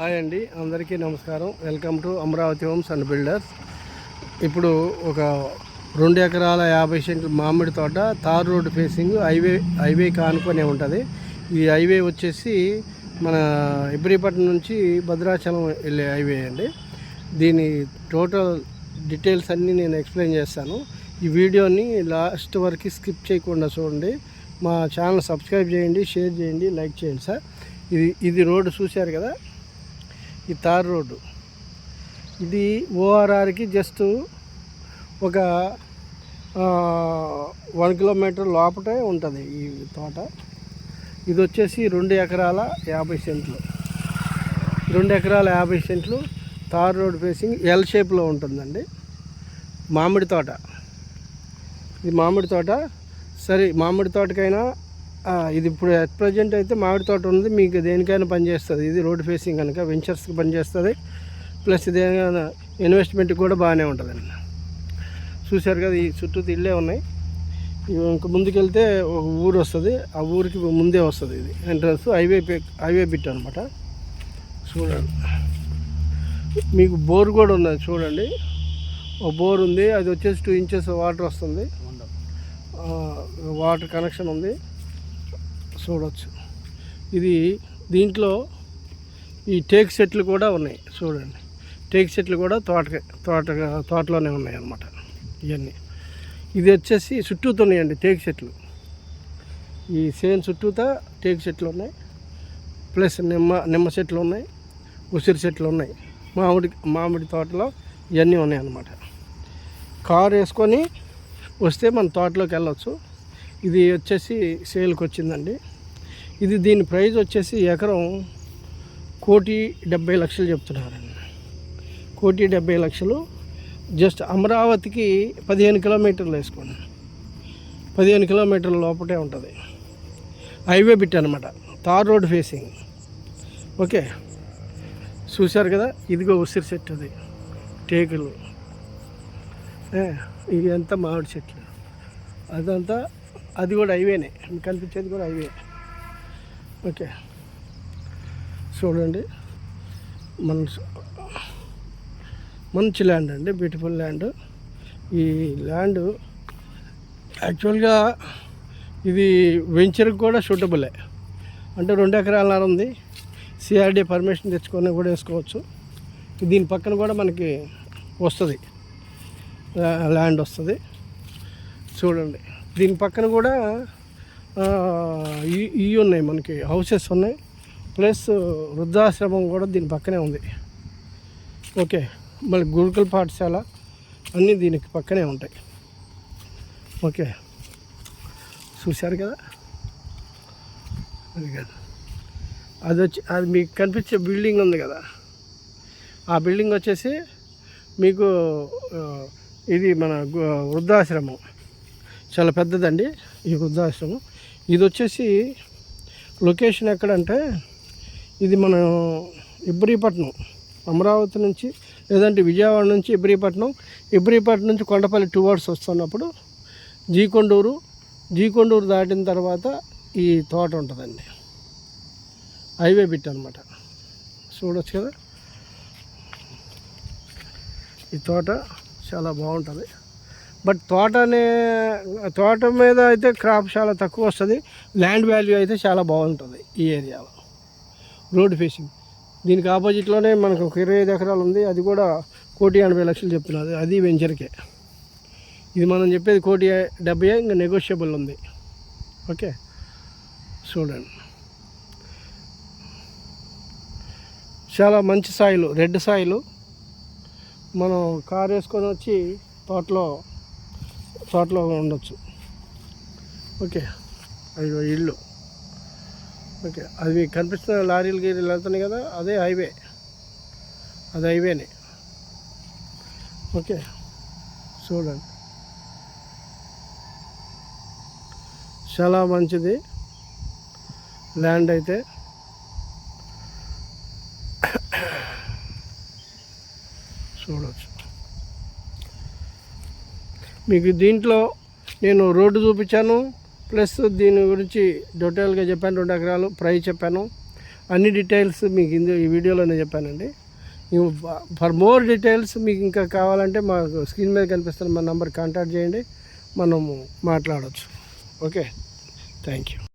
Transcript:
Hi అండి అందరికీ నమస్కారం. Welcome to Amaravati homes and builders. ఇప్పుడు ఒక రెండు ఎకరాల యాభై సెంట్లు మామిడి తోట tar road facing highway highway కానుకొనే ఉంటుంది. ఈ హైవే వచ్చేసి మన ఇబ్రిపట్నం నుంచి భద్రాచలం వెళ్ళే హైవే అండి. దీని టోటల్ డీటెయిల్స్ అన్నీ నేను ఎక్స్ప్లెయిన్ చేస్తాను. ఈ వీడియోని లాస్ట్ వరకు స్కిప్ చేయకుండా చూడండి. మా ఛానల్ సబ్స్క్రైబ్ చేయండి షేర్ చేయండి లైక్ చేయండి సార్. ఇది ఇది రోడ్డు చూశారు కదా? ఈ తార్ రోడ్డు. ఇది ఓఆర్ఆర్కి జస్ట్ ఒక వన్ కిలోమీటర్ లోపటే ఉంటుంది ఈ తోట. ఇది వచ్చేసి రెండు ఎకరాల యాభై సెంట్లు. రెండు ఎకరాల యాభై సెంట్లు తార్ రోడ్ ఫేసింగ్ ఎల్ షేప్లో ఉంటుందండి. మామిడి తోట. ఇది మామిడి తోట సరే మామిడి తోటకైనా ఇది ఇప్పుడు అట్ ప్రజెంట్ అయితే మామిడి తోట ఉంది మీకు దేనికైనా పనిచేస్తుంది ఇది రోడ్ ఫేసింగ్ కనుక వెంచర్స్కి పనిచేస్తుంది ప్లస్ ఇదేమైనా ఇన్వెస్ట్మెంట్కి కూడా బాగానే ఉంటుందండి చూశారు కదా ఈ చుట్టూ ఇళ్ళే ఉన్నాయి. ఇంక ముందుకెళ్తే ఒక ఊరు వస్తుంది. ఆ ఊరికి ముందే వస్తుంది ఇది. ఎంట్రన్స్ హైవే పే హైవే బిట్ అనమాట చూడండి. మీకు బోర్ కూడా ఉన్నది చూడండి. ఒక బోర్ ఉంది అది వచ్చేసి టూ ఇంచెస్ వాటర్ వస్తుంది. వాటర్ కనెక్షన్ ఉంది. చూడవచ్చు ఇది దీంట్లో ఈ టేక్ సెట్లు కూడా ఉన్నాయి. చూడండి. టేక్ సెట్లు కూడా తోట తోట తోటలోనే ఉన్నాయి అన్నమాట ఇవన్నీ ఇది వచ్చేసి చుట్టూతో ఉన్నాయండి టేక్ చెట్లు ఈ సేన్ చుట్టూతా టేక్ చెట్లు ఉన్నాయి. ప్లస్ నిమ్మ నిమ్మ చెట్లు ఉన్నాయి. ఉసిరి చెట్లు ఉన్నాయి. మామిడి మామిడి తోటలో ఇవన్నీ ఉన్నాయి అన్నమాట కారు వేసుకొని వస్తే మన తోటలోకి వెళ్ళొచ్చు. ఇది వచ్చేసి సేల్కి వచ్చిందండి. ఇది దీని ప్రైజ్ వచ్చేసి ఎకరం కోటి డెబ్బై లక్షలు చెప్తున్నారండి. కోటి డెబ్బై లక్షలు. జస్ట్ అమరావతికి పదిహేను కిలోమీటర్లు వేసుకోండి. పదిహేను కిలోమీటర్ల లోపటే ఉంటుంది. హైవే బిట్ అనమాట తార్ రోడ్ ఫేసింగ్. ఓకే. చూశారు కదా? ఇదిగో ఉసిరి చెట్టు అది. టేకులు. ఇదంతా మామిడి చెట్లు. అదంతా అది కూడా హైవేనే. మీకు కనిపించేది కూడా హైవే. ఓకే. చూడండి. మన మంచి ల్యాండ్ అండి. Beautiful land. ఈ ల్యాండ్ యాక్చువల్గా ఇది వెంచర్కి కూడా సూటబులే. అంటే రెండు ఎకరాలన్నర ఉంది. సిఆర్డీ పర్మిషన్ తెచ్చుకొని కూడా వేసుకోవచ్చు. దీని పక్కన కూడా మనకి వస్తుంది. ల్యాండ్ వస్తుంది. చూడండి. దీని పక్కన కూడా ఈ- ఇవి ఉన్నాయి మనకి హౌసెస్ ఉన్నాయి. ప్లస్ వృద్ధాశ్రమం కూడా దీని పక్కనే ఉంది. ఓకే మళ్ళీ గురుకుల పాఠశాల అన్నీ దీనికి పక్కనే ఉంటాయి. ఓకే చూశారు కదా? అది కాదు. అది వచ్చి అది మీకు కనిపించే బిల్డింగ్ ఉంది కదా? ఆ బిల్డింగ్ వచ్చేసి మీకు ఇది మన గు- వృద్ధాశ్రమం. చాలా పెద్దదండి. ఈ వృద్ధాశ్రమం. ఇది వచ్చేసి లొకేషన్ ఎక్కడంటే ఇది మన ఇబ్రీపట్నం అమరావతి నుంచి లేదంటే విజయవాడ నుంచి ఇబ్రీపట్నం ఇబ్రీపట్నం నుంచి కొండపల్లి టూ అవర్స్ వస్తున్నప్పుడు జీకొండూరు జీకొండూరు దాటిన తర్వాత ఈ తోట ఉంటుందండి. హైవే బిట్ అనమాట చూడొచ్చు కదా? ఈ తోట చాలా బాగుంటుంది. బట్ తోట అనే తోట మీద అయితే క్రాప్ చాలా తక్కువ వస్తుంది. ల్యాండ్ వాల్యూ అయితే చాలా బాగుంటుంది ఈ ఏరియాలో. Road facing. దీనికి ఆపోజిట్లోనే మనకు ఒక ఇరవై ఐదు ఎకరాలు ఉంది. అది కూడా కోటి ఎనభై లక్షలు చెప్తున్నారు. అది వెంచర్కే. ఇది మనం చెప్పేది కోటి డెబ్బై ఇంకా నెగోషియబుల్ ఉంది. ఓకే? చూడండి. చాలా మంచి సాయిలు రెడ్ సాయిలు. మనం కారు వేసుకొని వచ్చి తోటలో చోట్ల ఉండొచ్చు. ఓకే. అయ్యో ఇల్లు. ఓకే. అది మీకు కనిపిస్తున్న లారీలు గీరీలు వెళ్తున్నాయి కదా అదే హైవే. అది హైవేనే. ఓకే. చూడండి. చాలా మంచిది. ల్యాండ్ అయితే. చూడవచ్చు మీకు దీంట్లో నేను రోడ్డు చూపించాను ప్లస్ దీని గురించి డీటెయిల్గా చెప్పాను రెండు ఎకరాలు ప్రైస్ చెప్పాను. అన్ని డీటెయిల్స్ మీకు ఇందు ఈ వీడియోలోనే చెప్పానండి. ఫర్ మోర్ డీటెయిల్స్ మీకు ఇంకా కావాలంటే మాకు స్క్రీన్ మీద కనిపిస్తున్న మా నెంబర్ కాంటాక్ట్ చేయండి. మనము మాట్లాడవచ్చు ఓకే. Thank you.